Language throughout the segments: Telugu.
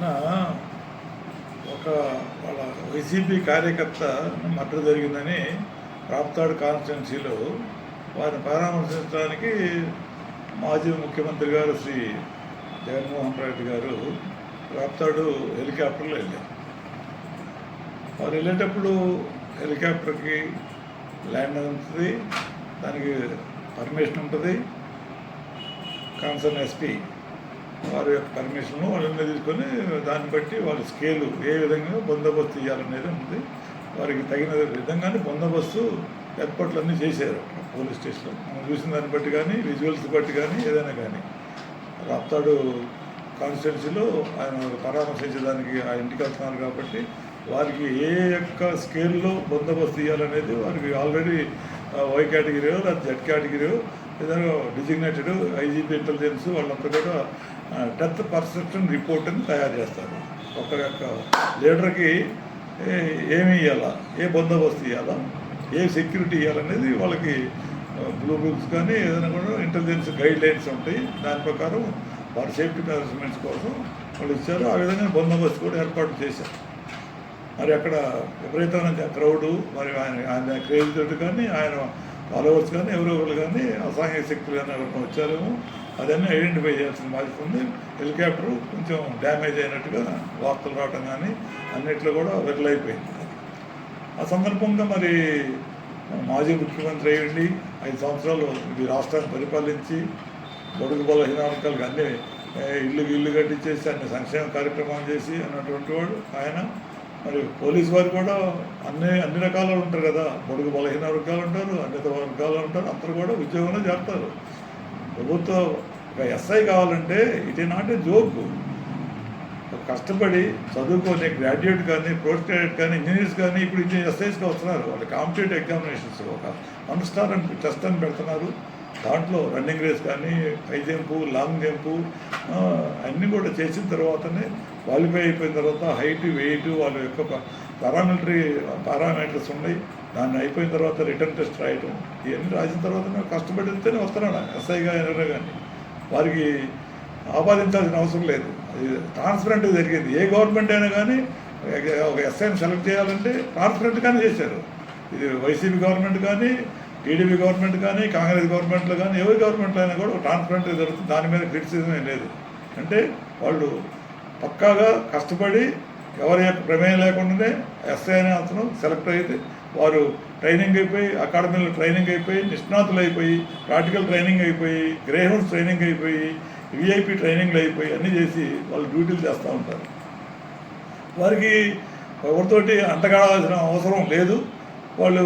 నిన్న ఒక వాళ్ళ వైసీపీ కార్యకర్త మర్డర్ జరిగిందని రాప్తాడు కాన్స్టిట్యున్సీలో వారిని పరామర్శించడానికి మాజీ ముఖ్యమంత్రి గారు శ్రీ జగన్మోహన్ రెడ్డి గారు రాప్తాడు హెలికాప్టర్లో వెళ్ళారు. వారు వెళ్ళేటప్పుడు హెలికాప్టర్కి ల్యాండ్ ఉంటుంది దానికి పర్మిషన్ ఉంటుంది. కాన్సర్న్ ఎస్పీ వారి యొక్క పర్మిషన్లు వాళ్ళని తీసుకొని దాన్ని బట్టి వాళ్ళ స్కేలు ఏ విధంగా బందోబస్తు ఇవ్వాలనేది ఉంది. వారికి తగిన విధంగానే బందోబస్తు ఏర్పాట్లన్నీ చేశారు. పోలీస్ స్టేషన్లో మనం చూసిన దాన్ని బట్టి కానీ విజువల్స్ బట్టి కానీ ఏదైనా కానీ. రాప్తాడు కాన్స్టిట్యున్సీలో ఆయన పరామర్శించడానికి ఆ ఇంటికి వెళ్తున్నారు కాబట్టి వారికి ఏ యొక్క స్కేల్లో బందోబస్తు ఇవ్వాలనేది వారికి ఆల్రెడీ వై కేటగిరీ లేదా జెడ్ కేటగిరీ ఏదైనా డిజిగ్నేటెడ్ ఐజీపీ ఇంటెలిజెన్స్ వాళ్ళంతా కూడా డెత్ పర్సెప్షన్ రిపోర్ట్ని తయారు చేస్తారు. ఒక యొక్క లీడర్కి ఏ- ఏమి ఇవ్వాలా ఏ బందోబస్తు ఇవ్వాలా ఏ సెక్యూరిటీ ఇవ్వాలనేది వాళ్ళకి బ్లూ బుక్స్ కానీ ఏదైనా కూడా ఇంటెలిజెన్స్ గైడ్ లైన్స్ ఉంటాయి. దాని ప్రకారం వారి సేఫ్టీ మేనేజ్మెంట్స్ కోసం వాళ్ళు ఇచ్చారు. ఆ విధంగా బందోబస్తు కూడా ఏర్పాటు చేశారు. మరి అక్కడ విపరీతమైన క్రౌడు మరి ఆయన ఆయన క్రేజ్ కానీ ఆయన ఫాలోవర్స్ కానీ ఎవరో ఒకరు కానీ అసాంఘిక శక్తులు కానీ ఎవరైనా వచ్చారేమో అదన్నీ ఐడెంటిఫై చేయాల్సిన బాధ్యత ఉంది. హెలికాప్టర్ కొంచెం డ్యామేజ్ అయినట్టుగా వార్తలు రావటం కానీ అన్నిట్లో కూడా విరల్ అయిపోయింది. ఆ సందర్భంగా మరి మాజీ ముఖ్యమంత్రి అయ్యండి ఐదు సంవత్సరాలు ఈ రాష్ట్రాన్ని పరిపాలించి బడుగు బలహీన వర్గాలకు అన్ని ఇల్లు ఇల్లు కట్టించేసి అన్ని సంక్షేమ కార్యక్రమాలు చేసి అన్నటువంటి వాడు ఆయన. మరి పోలీసు వారు కూడా అన్ని అన్ని రకాలు ఉంటారు కదా. పొడుగు బలహీన వర్గాలు ఉంటారు అన్నిత వర్గాలు ఉంటారు అందరూ కూడా ఉద్యోగంలో చేస్తారు ప్రభుత్వం ఒక ఎస్ఐ కావాలంటే ఇట్ ఈ నాట్ ఏ జోక్. కష్టపడి చదువుకొని గ్రాడ్యుయేట్ కానీ పోస్ట్ గ్రాడ్యుయేట్ కానీ ఇంజనీర్స్ కానీ ఇప్పుడు ఇంజనీర్ ఎస్ఐస్కి వస్తున్నారు. వాళ్ళు కాంపిటేటివ్ ఎగ్జామినేషన్స్ ఒక వన్ స్టార్ అని టెస్ట్ అని పెడుతున్నారు. దాంట్లో రన్నింగ్ రేస్ కానీ హై జంపు లాంగ్ జంపు అన్నీ కూడా చేసిన తర్వాతనే క్వాలిఫై అయిపోయిన తర్వాత హైట్ వెయిట్ వాళ్ళ యొక్క పారామిలిటరీ పారామీటర్స్ ఉన్నాయి. దాన్ని అయిపోయిన తర్వాత రిటర్న్ టెస్ట్ రాయటం. ఇవన్నీ రాసిన తర్వాత కష్టపడితేనే వస్తున్నాడు ఎస్ఐగా ఎవరైనా కానీ వారికి ఆపాదించాల్సిన అవసరం లేదు. అది ట్రాన్స్పరెంట్గా జరిగింది. ఏ గవర్నమెంట్ అయినా కానీ ఒక ఎస్ఐని సెలెక్ట్ చేయాలంటే ట్రాన్స్పరెంట్గానే చేశారు. ఇది వైసీపీ గవర్నమెంట్ కానీ టీడీపీ గవర్నమెంట్ కానీ కాంగ్రెస్ గవర్నమెంట్లో కానీ ఎవరి గవర్నమెంట్లో అయినా కూడా ట్రాన్స్పరెంట్గా జరుగుతుంది. దాని మీద క్రిటిసిజం ఏం లేదు. అంటే వాళ్ళు పక్కాగా కష్టపడి ఎవరి యొక్క ప్రమేయం లేకుండానే ఎస్ఐ అనే అతను సెలెక్ట్ అయితే వారు ట్రైనింగ్ అయిపోయి అకాడమీలో ట్రైనింగ్ అయిపోయి నిష్ణాతులు అయిపోయి ప్రాక్టికల్ ట్రైనింగ్ అయిపోయి గ్రేహౌండ్స్ ట్రైనింగ్ అయిపోయి విఐపి ట్రైనింగ్లు అయిపోయి అన్నీ చేసి వాళ్ళు డ్యూటీలు చేస్తూ ఉంటారు. వారికి ఎవరితోటి అంటగాడాల్సిన అవసరం లేదు. వాళ్ళు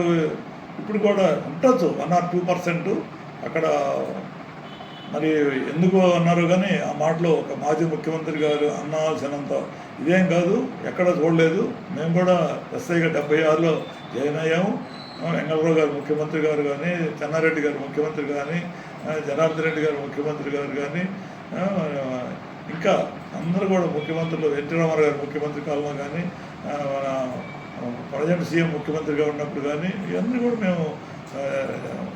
ఇప్పుడు కూడా ఉండొచ్చు వన్ ఆర్ టూ పర్సెంట్ అక్కడ మరి ఎందుకు అన్నారు కానీ ఆ మాటలో ఒక మాజీ ముఖ్యమంత్రి గారు అన్నాల్సినంత ఇదేం కాదు ఎక్కడ చూడలేదు. మేము కూడా ఎస్ఐగా డెబ్బై ఆరులో జాయిన్ అయ్యాము. వెంగళరావు గారు ముఖ్యమంత్రి గారు కానీ చెన్నారెడ్డి గారు ముఖ్యమంత్రి కానీ జనార్దన్ రెడ్డి గారు ముఖ్యమంత్రి గారు కానీ ఇంకా అందరూ కూడా ముఖ్యమంత్రులు ఎన్టీ రామారావు గారు ముఖ్యమంత్రి కాలంలో కానీ మన ప్రజెంట్ సీఎం ముఖ్యమంత్రిగా ఉన్నప్పుడు కానీ ఇవన్నీ కూడా మేము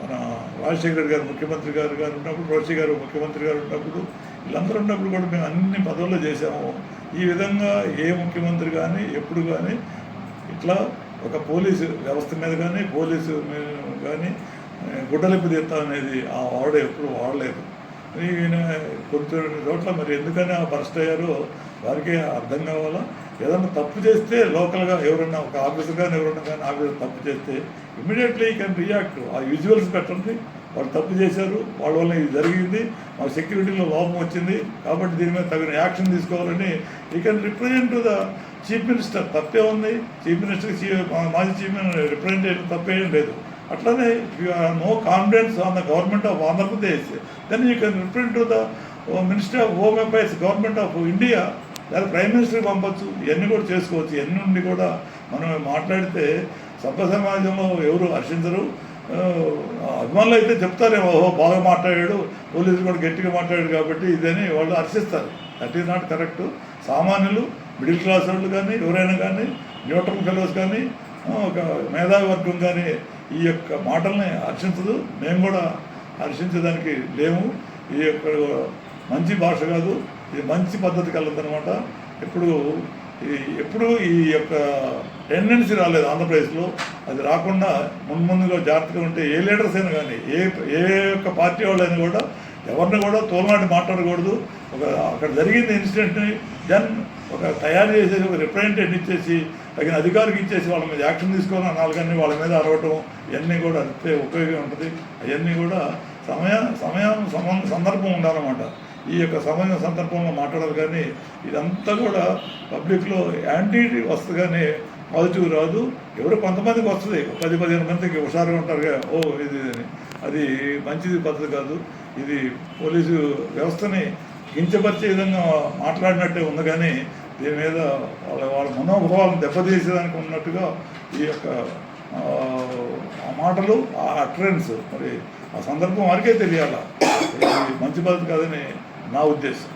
మన రాజశేఖర్ గారు ముఖ్యమంత్రి గారు గారు ఉన్నప్పుడు రోషి గారు ముఖ్యమంత్రి గారు ఉన్నప్పుడు వీళ్ళందరూ ఉన్నప్పుడు కూడా మేము అన్ని పదవుల్లో చేసాము ఈ విధంగా ఏ ముఖ్యమంత్రి కానీ ఎప్పుడు కానీ ఇట్లా ఒక పోలీసు వ్యవస్థ మీద కానీ పోలీసు మీద కానీ ఆ, గుడ్డలిప్పి అనేది ఆ వాడు ఎప్పుడు వాడలేదు. ఈయన కొంచెం చోట్ల మరి ఎందుకని ఆ బరస్ట్ అయ్యారో వారికి అర్థం కావాలా? ఏదన్నా తప్పు చేస్తే లోకల్గా ఎవరన్నా ఒక ఆఫీసర్ కానీ ఎవరన్నా కానీ ఆఫీసర్ తప్పు చేస్తే ఇమీడియట్లీ కెన్ రియాక్ట్. ఆ విజువల్స్ పెట్టండి. వాళ్ళు తప్పు చేశారు వాళ్ళ వల్ల ఇది జరిగింది మా సెక్యూరిటీలో లోపం వచ్చింది కాబట్టి దీని మీద తగిన యాక్షన్ తీసుకోవాలని ఈ can represent the chief minister. తప్పే ఉంది. చీఫ్ మినిస్టర్ మాజీ చీఫ్ మినిస్టర్ రిప్రజెంట్ చేయడం తప్పేం లేదు. అట్లనే you no confidence on the government of Andhra Pradesh then you can represent to the minister of home affairs government of India లేదా ప్రైమ్ మినిస్టర్కి పంపచ్చు. ఇవన్నీ కూడా చేసుకోవచ్చు. ఇవన్నీ నుండి కూడా మనం మాట్లాడితే సభ్య సమాజంలో ఎవరు హర్షించరు. అభిమానులు అయితే చెప్తారేమో ఓహో బాగా మాట్లాడాడు పోలీసులు కూడా గట్టిగా మాట్లాడాడు కాబట్టి ఇదని వాళ్ళు హర్షిస్తారు. దట్ ఈస్ నాట్ కరెక్ట్ సామాన్యులు మిడిల్ క్లాస్ వాళ్ళు కానీ ఎవరైనా కానీ న్యూట్రల్ ఫెలోస్ కానీ ఒక మేధావి వర్గం కానీ ఈ యొక్క మాటల్ని హర్షించదు. మేము కూడా హర్షించడానికి లేము. ఈ యొక్క మంచి భాష కాదు. ఇది మంచి పద్ధతి కలదనమాట ఇప్పుడు ఈ ఎప్పుడు ఈ యొక్క టెండెన్సీ రాలేదు ఆంధ్రప్రదేశ్లో. అది రాకుండా మున్ముందుగా జాగ్రత్తగా ఉంటే ఏ లీడర్స్ అయినా కానీ ఏ ఏ యొక్క పార్టీ వాళ్ళైనా కూడా ఎవరిని కూడా తోలనాటి మాట్లాడకూడదు. ఒక అక్కడ జరిగిన ఇన్సిడెంట్ని దెన్ ఒక తయారు చేసేసి ఒక రిప్రజెంటేటివ్ ఇచ్చేసి తగిన అధికారికి ఇచ్చేసి వాళ్ళ మీద యాక్షన్ తీసుకోవాలని నాలుగన్నీ వాళ్ళ మీద అరవటం ఇవన్నీ కూడా అంతే ఉపయోగం ఉంటుంది. అవన్నీ కూడా సమయ సమయం సందర్భం ఉండాలన్నమాట. ఈ యొక్క సమయం సందర్భంలో మాట్లాడాలి కానీ ఇదంతా కూడా పబ్లిక్లో యాంటీ వస్తుంది కానీ పాజిటివ్ రాదు. ఎవరు కొంతమందికి వస్తుంది. పది పదిహేను మందికి హుషారుగా ఉంటారు కదా, ఓ ఇది అని అది మంచిది పద్ధతి కాదు. ఇది పోలీసు వ్యవస్థని కించపరిచే విధంగా మాట్లాడినట్టే ఉంది కానీ దీని మీద వాళ్ళ వాళ్ళ మనోభావాలను దెబ్బతీసేదానికి ఉన్నట్టుగా ఈ యొక్క ఆ, మాటలు ఆ అట్రెన్స్ మరి ఆ సందర్భం వారికే తెలియాల? మంచి పద్ధతి కాదని నా ఉద్దేశం